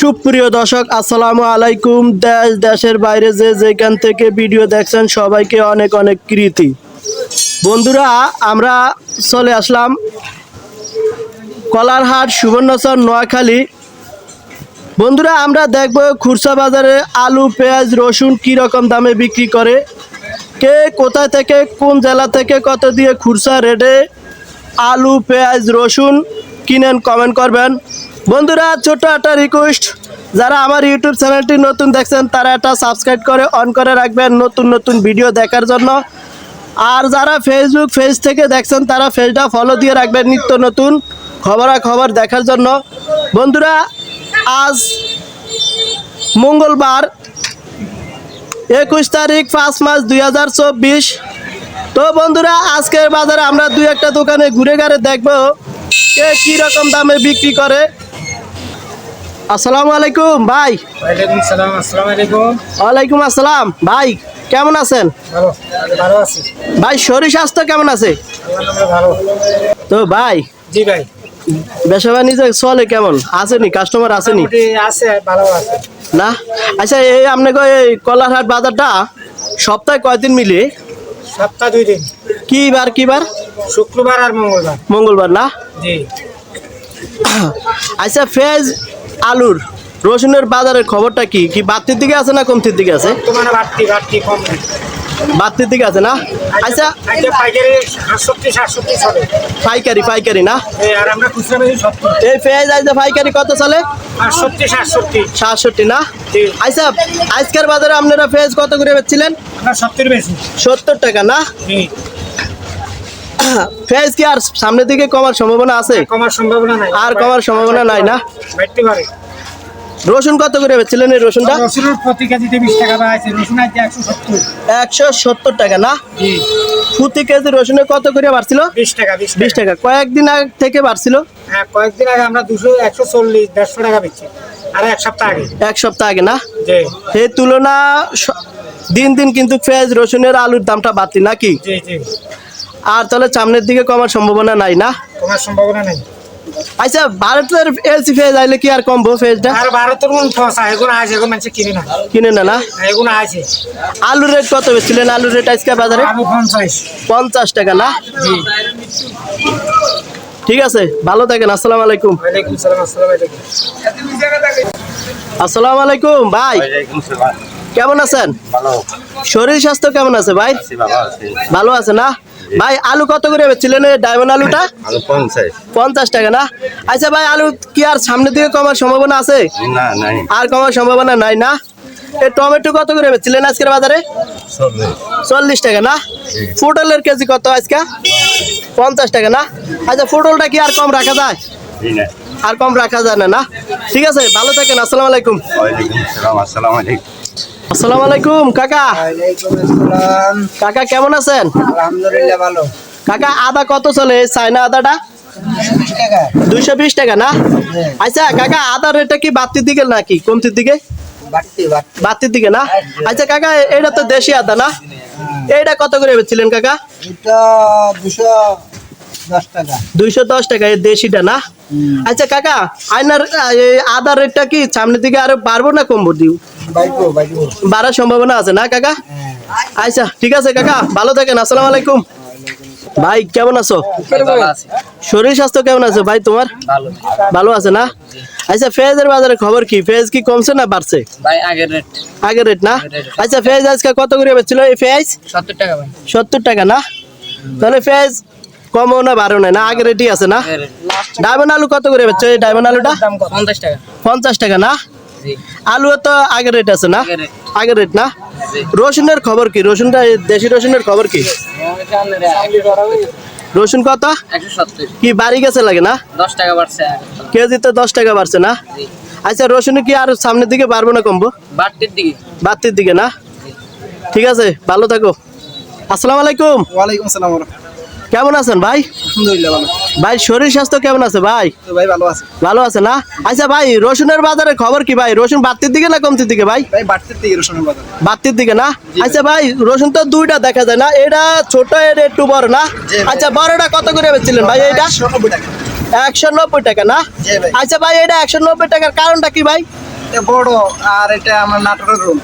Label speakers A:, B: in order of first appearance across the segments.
A: সুপ্রিয় দর্শক, আসসালামু আলাইকুম। দেশ, দেশের বাইরে যে যেখান থেকে ভিডিও দেখছেন, সবাইকে অনেক অনেক কৃতি। বন্ধুরা, আমরা চলে আসলাম কলারহাট, সুবর্ণচর, নোয়াখালী। বন্ধুরা, আমরা দেখব খুরসা বাজারে আলু, পেঁয়াজ, রসুন কী রকম দামে বিক্রি করে। কে কোথা থেকে, কোন জেলা থেকে, কত দিয়ে খুরসা রেটে আলু, পেঁয়াজ, রসুন কিনেন, কমেন্ট করবেন। বন্ধুরা ছোট একটা রিকোয়েস্ট যারা আমার ইউটিউব চ্যানেলটি নতুন দেখছেন, তারা একটা সাবস্ক্রাইব করে অন করে রাখবেন নতুন নতুন ভিডিও দেখার জন্য। আর যারা ফেসবুক পেজ থেকে দেখছেন, তারা পেজটা ফলো দিয়ে রাখবেন নিত্য নতুন খবরাখবর দেখার জন্য। বন্ধুরা, আজ মঙ্গলবার, একুশ তারিখ, পাঁচ মাস দুই হাজার চব্বিশ। তো বন্ধুরা, আজকের বাজারে আমরা দুই একটা দোকানে ঘুরে ঘুরে দেখব। কে কি রকম দামে বিক্রি করে? আসসালামু আলাইকুম ভাই।
B: ওয়ালাইকুম সালাম আসসালামু আলাইকুম।
A: ওয়ালাইকুম আসসালাম ভাই কেমন আছেন?
B: ভালো ভালো আছি।
A: ভাই শরীর স্বাস্থ্য কেমন আছে?
B: ভালো।
A: তো ভাই
B: জি ভাই।
A: বেসা বাণিজ্য চলে কেমন? আসেনি কাস্টমার আসেনি?
B: আছে ভালো আছে।
A: না? আচ্ছা এই আপনাকে এই কলারহাট বাজারটা সপ্তাহে কয়দিন মিলে?
B: সপ্তাহ দুই দিন।
A: কি বার কি বার?
B: শুক্রবার আর মঙ্গলবার।
A: মঙ্গলবার না?
B: জি।
A: আচ্ছা ফেজ আলুর রসুনের বাজারের খবরটা কি? কি বাড়তির দিকে আছে না কমতির দিকে আছে?
B: তোমার বাড়তি বাড়তি কম
A: বাড়তির দিকে আছে না? আচ্ছা
B: পাইকারি
A: পাইকারি পাইকারি না?
B: এই
A: পেঁয়াজ আজ পাইকারি কত চলে?
B: সাতষট্টি
A: না? আচ্ছা আজকের বাজারে আপনারা পেঁয়াজ কত করে বেচছিলেন?
B: সত্তর
A: টাকা না?
B: জি
A: পেঁয়াজ কি আর সামনের দিকে কমার সম্ভাবনা আছে?
B: কমার সম্ভাবনা নাই।
A: আর কমার সম্ভাবনা নাই না?
B: পারে।
A: রসুন কত করে বেচছিলেন এই রসুনটা?
B: রসুনের প্রতি কেজিতে বিশ টাকা আছে রসুন আছে একশো সত্তর।
A: একশো সত্তর টাকা না?
B: জি।
A: প্রতি কেজি রসুনে কত করে বাড়ছিল?
B: বিশ টাকা বিশ
A: বিশ টাকা। কয়েকদিন আগ থেকে বাড়ছিল?
B: হ্যাঁ কয়েকদিন আগে আমরা দুশো একশো চল্লিশ দেড়শো টাকা বেচছি। আর এক সপ্তাহ আগে।
A: এক সপ্তাহ আগে না?
B: জি।
A: সেই তুলনা দিন দিন কিন্তু পেঁয়াজ রসুনের আলুর দামটা বাড়তি নাকি?
B: জি জি।
A: আর তাহলে সামনের দিকে কমার সম্ভাবনা নাই না?
B: তোমার সম্ভাবনা নেই।
A: আচ্ছা ভারতের এলসি ফেজ আইলে কি আর কমবো পেঁয়াজটা
B: আর ভারতের কোন ফসা এগুলো আছে এখন মানুষ কিনে না।
A: কিনে না না?
B: এগুলো আছে।
A: আলুর রেট কত বেচছিলেন আলুর রেট আজকে বাজারে?
B: আবু পঞ্চাশ।
A: পঞ্চাশ টাকা না?
B: জি।
A: ঠিক আছে ভালো থাকেন আসসালামু আলাইকুম।
B: ওয়ালাইকুম সালাম আসসালামু আলাইকুম।
A: আসসালামু আলাইকুম ভাই। কেমন আছেন?
C: ভালো।
A: শরীর স্বাস্থ্য কেমন আছে ভাই?
C: আছি ভালো আছি।
A: ভালো আছে না? ভাই আলু কত করে বেচছিলেন ডায়মন্ড আলুটা?
C: আলু পঞ্চাশ।
A: টাকা না? আচ্ছা ভাই আলু কি আর সামনের দিকে কমার সম্ভাবনা আছে? আর কমার সম্ভাবনা নাই না? এই টমেটো কত করে বেচছিলেন আজকের বাজারে?
C: চল্লিশ।
A: টাকা না? পটলের কেজি কত আজকে? পঞ্চাশ টাকা না? আচ্ছা পটলটা কি আর কম রাখা যায়? আর কম রাখা যায় না না? ঠিক আছে ভালো থাকেন আসসালামু আলাইকুম।
C: ওয়ালাইকুম আসসালামু আলাইকুম।
A: আসসালামু আলাইকুম কাকা। কাকা কেমন আছেন?
B: আলহামদুলিল্লাহ ভালো।
A: কাকা আদা কত চলে চায়না আদাটা? দুইশো বিশ টাকা। না? আচ্ছা কাকা আদার রেটটা কি বাড়তির দিকে নাকি কমতির দিকে?
B: বাড়তি বাড়তি।
A: বাড়তির দিকে না? আচ্ছা কাকা এটা তো দেশি আদা না? এইটা কত করে বেচছিলেন কাকা?
B: এটা দুশো
A: দুইশো দশ টাকা এই দেশিটা না? আচ্ছা কাকা আয়নার আদার রেটটা কি সামনের দিকে আরও বাড়বো না কমবো দিও? বাড়ার সম্ভাবনা আছে না কাকা? আচ্ছা ঠিক আছে কাকা ভালো থাকেন আসসালামু আলাইকুম। ভাই কেমন আছো? শরীর স্বাস্থ্য কেমন আছে ভাই তোমার?
D: ভালো
A: ভালো আছে না? আচ্ছা ফেজের বাজারে খবর কি? ফেজ কি কমছে না বাড়ছে?
D: আগের রেট।
A: না? আচ্ছা ফেজ আজকে কত করে বেচছিল এই ফেজ?
D: সত্তর টাকা ভাই।
A: সত্তর টাকা না? তাহলে ফেজ কমও না বাড়ো না না? আগের রেটই আছে না? ডায়মন্ড আলু কত করে বেচছো এই ডায়মন্ড আলুটা?
D: পঞ্চাশ টাকা।
A: পঞ্চাশ টাকা না? আলু তো আগের রেট আছে না?
D: আগের রেট
A: না?
D: জি।
A: রসুনের খবর কি? রসুনটা দেশি রসুনের খবর কি? রসুন কত? কি বাড়ি গেছে লাগে না?
D: দশ টাকা বাড়ছে থেকে।
A: কেজিতে দশ টাকা বাড়ছে না? আচ্ছা রসুন কি আর সামনের দিকে বাড়বো না কমবো?
D: বাড়তির দিকে।
A: বাড়তির দিকে না? ঠিক আছে ভালো থাকো। আসসালামু আলাইকুম।
B: ওয়ালাইকুম সালাম
A: কেমন আছেন ভাই?
B: আলহামদুলিল্লাহ ভালো।
A: ভাই শরীর স্বাস্থ্য কেমন আছে ভাই?
B: ভাই ভালো আছে।
A: ভালো আছে না? আচ্ছা ভাই রসুনের বাজারে খবর কি ভাই? রসুন বাড়তির দিকে না কমতির দিকে ভাই?
B: ভাই বাড়তির দিকে রসুনের বাজার।
A: বাড়তির দিকে না? আচ্ছা ভাই। রসুন তো দুইটা দেখা যায় না। এটা ছোট এটা একটু বড় না। আচ্ছা বড়টা কত করে বেচছিলেন ভাই এটা
B: একশো নব্বই টাকা।
A: না? আচ্ছা ভাই এটা একশো নব্বই টাকার কারণটা কি ভাই?
E: বড় আর এটা আমার নাটোরের রুম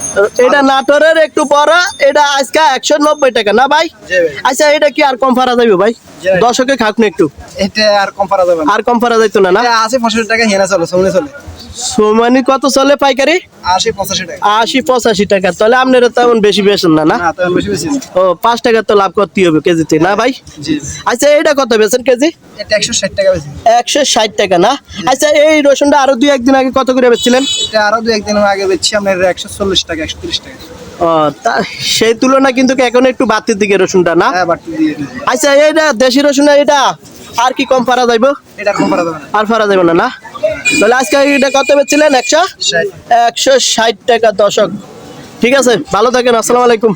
A: এটা নাটোরের একটু বড় এটা আজকে একশো নব্বই টাকা না ভাই? আচ্ছা এটা কি আর কম ফারা যাবে ভাই? দশকে খাক একটু।
E: এটা আর কম পারা যাবে
A: আর কম ফারা যাইতো না না?
E: পঁচাশি টাকা হেনা চলে সমনে চলে।
A: সোমানি কত চলে পাইকারি?
E: আশি পঁচাশি টাকা।
A: আশি পঁচাশি টাকা। তাহলে আপনারা তেমন বেশি বেছেন না না। ও পাঁচ টাকা তো লাভ করতে হবে কেজিতে না ভাই? আচ্ছা এটা কত বেছেন কেজি?
E: একশো ষাট টাকা
A: একশো ষাট টাকা না? আচ্ছা এই রসুনটা আরও দুই একদিন আগে কত করে বেচছিলেন?
E: এটা আরও দুই একদিন আগে বেচছি আপনার একশো চল্লিশ টাকা একশো তিরিশ টাকা।
A: ও তা সেই তুলনায় কিন্তু এখন একটু বাড়তির দিকে রসুনটা না?
E: হ্যাঁ।
A: আচ্ছা এইটা দেশি রসুন এটা আর কি কম পারা যাইব?
E: এটা আর কম পারা যাবে
A: আর পারা যাবে না না? তাহলে আজকে এটা কত বেচছিলেন? একশো? একশো ষাট টাকা দশক। ঠিক আছে? ভালো থাকেন আসসালামু আলাইকুম।